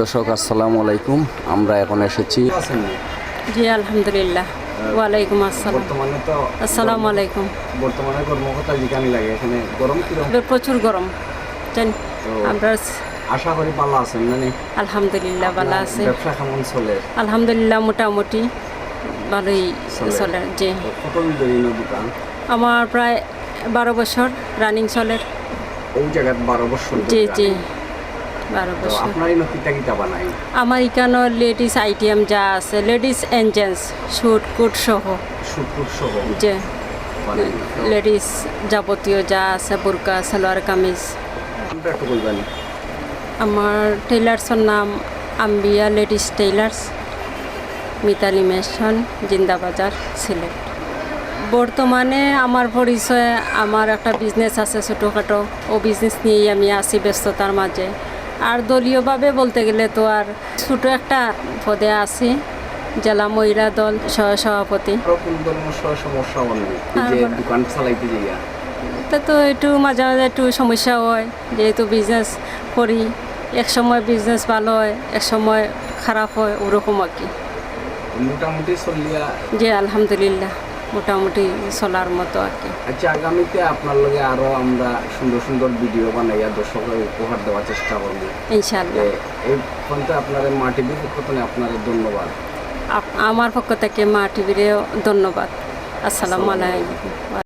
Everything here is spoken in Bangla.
দর্শক আসসালামু আলাইকুম। আমরা এখন এসেছি। জি আলহামদুলিল্লাহ। ওয়ালাইকুম আসসালাম। বর্তমানে তো আসসালামু আলাইকুম। বর্তমানে কর্মকর্তা জিকানি লাগে এখানে গরম প্রচুর গরম। জানি আমরা আশা করি পাল্লা আছেন মানে আলহামদুলিল্লাহ ভালো আছে। ব্যবসা কেমন চলে? আলহামদুলিল্লাহ মোটামুটি ভালোই চলে। জি। তো কতদিন ধরে ইনো দোকান আমার প্রায় বারো বছর রানিং চলে। ওই জায়গাত বারো বছর ধরে জি জি। আমার এখানে লেডিস আইটেম যা আছে লেডিস অ্যান্ড জেন্টস শুট কুট সহ? যে বানাই লেডিস যাবতীয় যা আছে বুরকা সালোয়ার কামিজ। আমার টেইলার্সের নাম Ambia ladies tailors Mitali mansion Zindabazar Sylhet. বর্তমানে আমার পরিচয় আমার একটা বিজনেস আছে ছোটোখাটো। ও বিজনেস নিয়েই আমি আছি ব্যস্ততার মাঝে। আর দলীয়ভাবে বলতে গেলে তো আর ছোটো একটা পদে আছে জেলা মহিলা দল সহ সভাপতি তা তো একটু মাঝে মাঝে একটু সমস্যা হয় যেহেতু বিজনেস করি এক সময় বিজনেস ভালো হয় এক সময় খারাপ হয় ওরকম আর কি। মোটামুটি যে আলহামদুলিল্লাহ। মোটামুটি চলার মতো আর কি। আচ্ছা আগামীতে আপনার লগে আরও আমরা সুন্দর সুন্দর ভিডিও বানাইয়া দর্শকের উপহার দেওয়ার চেষ্টা করব। ইনশাআল্লাহ। এই পর্যন্ত আপনার মাটি টিভির পক্ষ থেকে আপনার ধন্যবাদ। আমার পক্ষ থেকে মা টিভিরেও ধন্যবাদ। আসসালামু আলাইকুম।